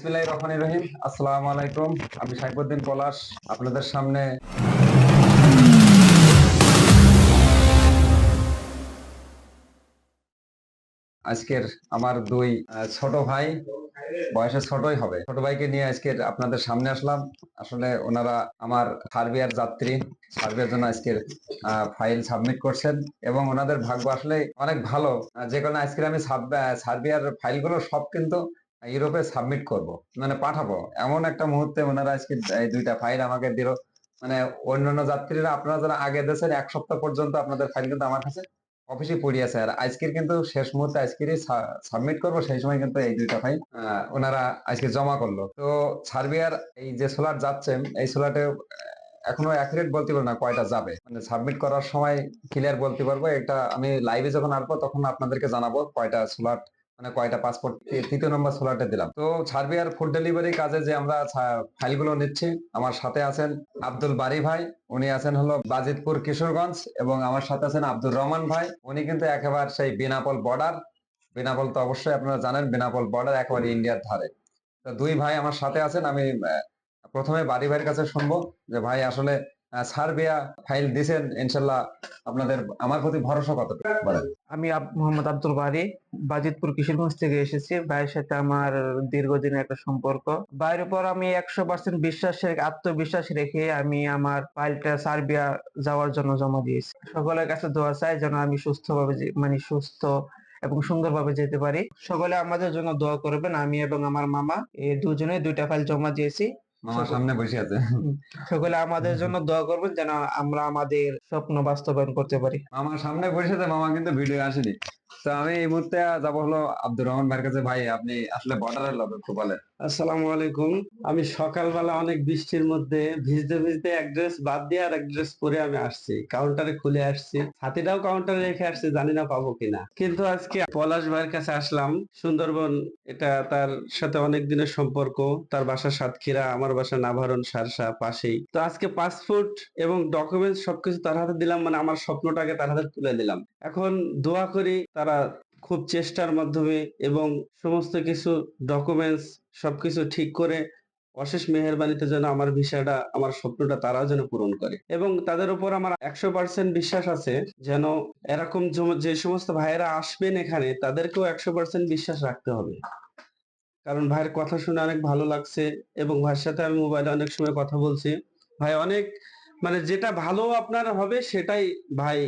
বিসমিল্লাহির রহমানির রহিম। আসসালামু আলাইকুম। আমি পলাশ, আপনাদের সামনে আজকের আমার দুই ছোট ভাই। বয়সে ছোটই হবে। ছোট ভাইকে নিয়ে আজকের আপনাদের সামনে আসলাম। আসলে ওনারা আমার সার্বিয়ার যাত্রী। সার্বিয়ার জন্য আজকের ফাইল সাবমিট করছেন। এবং ওনাদের ভাগ্য আসলে অনেক ভালো। যে কারণে আজকের আমি সার্বিয়ার ফাইলগুলো সব কিন্তু ইউরোপে সাবমিট করব। মানে পাঠাবো। এমন একটা মুহূর্তে ওনারা আজকে এই দুইটা ফাইল আমাকে দিল। মানে অন্যান্য যাত্রীরা, আপনারা যারা আগে দিয়েছেন, এক সপ্তাহ পর্যন্ত আপনাদের ফাইল কিন্তু আমার কাছে অফিসে পড়ে আছে। আর আজকের কিন্তু শেষ মুহূর্তে আজকেরই সাবমিট করব। সেই সময় কিন্তু এই দুইটা ফাইল ওনারা আজকে জমা করল। তো সার্বিয়ার এই যে সোলার যাচ্ছে, এই সোলারটে এখনও অ্যাকুরেট বলতে পারব না কয়টা যাবে। মানে সাবমিট করার সময় ক্লিয়ার বলতে পারব। এটা আমি লাইভে যখন আসব, তখন আপনাদেরকে জানাব কয়টা সোলার মানে কয়টা পাসপোর্ট তৃতীয় নম্বর সোলারটা দিলাম। তো সার্বিয়ার ফুড ডেলিভারি কাজে যে আমরা ফাইলগুলো নিচ্ছি, আমার সাথে আছেন আব্দুল বারি ভাই, উনি আছেন হলো বাজিতপুর কিশোরগঞ্জ এবং আমার সাথে আছেন আব্দুর রহমান ভাই। উনি কিন্তু একেবারে সেই বেনাপোল বর্ডার বেনাপোল তো অবশ্যই আপনারা জানেন, বেনাপোল বর্ডার একেবারে ইন্ডিয়ার ধারে। তো দুই ভাই আমার সাথে আছেন, আমি প্রথমে বাড়ি ভাইয়ের কাছে শুনব যে ভাই আসলে সার্বিয়া ফাইল দিছেন, ইনশাল্লাহ আপনাদের আমার প্রতি ভরসা কত আমি মোহাম্মদ আব্দুল বারি, বাজিতপুর কিশোরগঞ্জ থেকে এসেছি। ভাইয়ের সাথে আমার দীর্ঘদিনের একটা সম্পর্ক। ভাইয়ের উপর আমি একশো পার্সেন্ট বিশ্বাস আত্মবিশ্বাস রেখে আমি আমার ফাইলটা সার্বিয়া যাওয়ার জন্য জমা দিয়েছি। সকলের কাছে দোয়া চাই যেন আমি সুস্থভাবে মানে সুস্থ এবং সুন্দরভাবে যেতে পারি। সকলে আমাদের জন্য দোয়া করবেন, আমি এবং আমার মামা। এই দুজনে দুইটা ফাইল জমা দিয়েছি। মামার সামনে বসে আছে। সকলে আমাদের জন্য দোয়া করবেন যেন আমরা আমাদের স্বপ্ন বাস্তবায়ন করতে পারি। মামার সামনে বসে আছে মামা কিন্তু ভিডিও আসেনি। আমি এই মুহূর্তে যাব হলো আব্দুর রহমান ভাইয়ের কাছে। ভাই, আপনি আসলে বর্ডারের লোক, একটু বলেন। আসসালামু আলাইকুম। আমি সকালবেলা অনেক বৃষ্টির মধ্যে ভিজতে ভিজতে এক ড্রেস বাদ দিয়ে আর এক ড্রেস পরে আমি আসছি। কাউন্টারে খুলে আসছি। হাতিটাও কাউন্টারে রেখে আসছি, জানি না পাবো কিনা। কিন্তু আজকে পলাশ ভাইয়ের কাছে আসলাম। সুন্দরবন, এটা তার সাথে অনেক দিনের সম্পর্ক। তার বাসা সাতক্ষীরা, আমার বাসা নাভারণ, সারসা পাশেই। তো আজকে পাসপোর্ট এবং ডকুমেন্টস সবকিছু তার হাতে দিলাম মানে আমার স্বপ্নটাকে তার হাতে তুলে দিলাম। এখন দোয়া করি তারা খুব চেষ্টার মাধ্যমে এবং সমস্ত কিছু ডকুমেন্টস সবকিছু ঠিক করে অশেষ মেহেরবানিতে যেন আমার ভিসাটা, আমার স্বপ্নটা তারাও যেন পূরণ করে। এবং তাদের উপর আমার একশো পার্সেন্ট বিশ্বাস আছে যেন এরকম যে সমস্ত ভাইয়েরা আসবেন এখানে, তাদেরকেও একশো পার্সেন্ট বিশ্বাস রাখতে হবে। কারণ ভাইয়ের কথা শুনে অনেক ভালো লাগছে এবং ভাইয়ের সাথে আমি মোবাইলে অনেক সময় কথা বলছি। ভাই অনেক মানে যেটা ভালো আপনার হবে সেটাই ভাই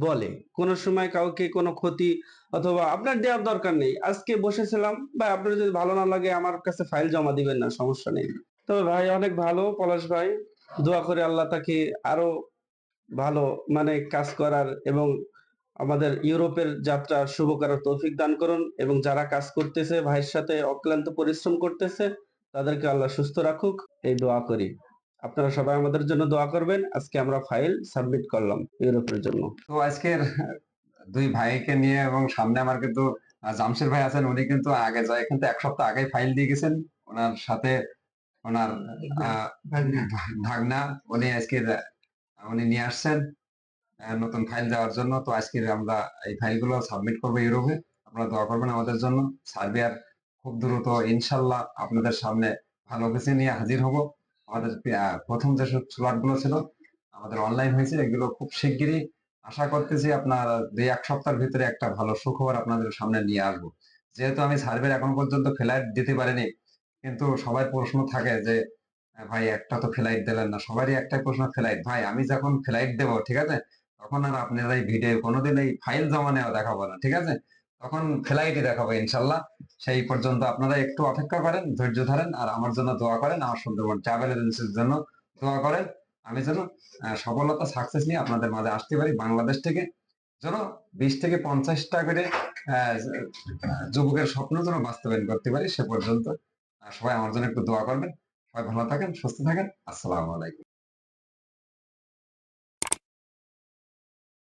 বলে। কোনো সময় কাউকে কোনো ক্ষতি অথবা আপনার দেওয়ার দরকার নেই। আজকে বসেছিলাম বা আপনার যদি ভালো না লাগে আমার কাছে ফাইল জমা দিবেন না, সমস্যা নেই। তবে ভাই অনেক ভালো, পলাশ ভাই। দোয়া করে আল্লাহ তাকে আরও ভালো মানে কাজ করার এবং আমাদের ইউরোপের যাত্রা শুভ করার তৌফিক দান করুন এবং যারা কাজ করতেছে, ভাইয়ের সাথে অক্লান্ত পরিশ্রম করতেছে, তাদেরকে আল্লাহ সুস্থ রাখুক। এই দোয়া করি। আপনারা সবাই আমাদের জন্য দোয়া করবেন। আজকে আমরা ফাইল সাবমিট করলাম ইউরোপের জন্য। তো আজকের দুই ভাইকে নিয়ে এবং সামনে আমার কিন্তু আহ, জামশেদ ভাই আছেন উনি কিন্তু আগে যায় কিন্তু এক সপ্তাহ আগে ফাইল দিয়ে গেছেন। ওনার সাথে ওনার ভাগনা উনি আজকে উনি নিয়ে আসছেন নতুন ফাইল দেওয়ার জন্য। তো আজকে আমরা এই ফাইলগুলো সাবমিট করব ইউরোপে। আপনারা দোয়া করবেন আমাদের জন্য। সার্বিয়ার খুব দ্রুত ইনশাল্লাহ আপনাদের সামনে ভালো কিছু নিয়ে হাজির হব। আমাদের প্রথম যে স্লটগুলো ছিল, আমাদের অনলাইন হয়েছে। এগুলো খুব শিগগিরই আশা করতেছি আপনার দুই, এক সপ্তাহের ভিতরে একটা ভালো সুখবর আপনাদের সামনে নিয়ে আসব। যেহেতু আমি সার্ভের এখন পর্যন্ত ফ্লাইট দিতে পারিনি, কিন্তু সবাই প্রশ্ন থাকে যে ভাই, একটা তো ফ্লাইট দিলেন না। সবারই একটা প্রশ্ন ফ্লাইট ভাই, আমি যখন ফ্লাইট দেবো, ঠিক আছে? তখন আর আপনারা এই ভিডিও কোনোদিন এই ফাইল জমা নেওয়া দেখাবো না, ঠিক আছে? তখন ফ্লাইটই দেখাবো, ইনশাল্লাহ। সেই পর্যন্ত আপনারা একটু অপেক্ষা করেন, ধৈর্য ধরেন আর আমার জন্য দোয়া করেন, আমার সুন্দরবন ট্রাভেল এজেন্সির জন্য দোয়া করেন। আমি যেন সফলতা সাকসেস নিয়ে আপনাদের মাঝে আসতে পারি বাংলাদেশ থেকে। যেন বিশ থেকে পঞ্চাশটা করে যুবকের স্বপ্ন যেন বাস্তবায়ন করতে পারি সে পর্যন্ত। সবাই আমার জন্য একটু দোয়া করবেন। সবাই ভালো থাকেন, সুস্থ থাকেন। আসসালামু আলাইকুম।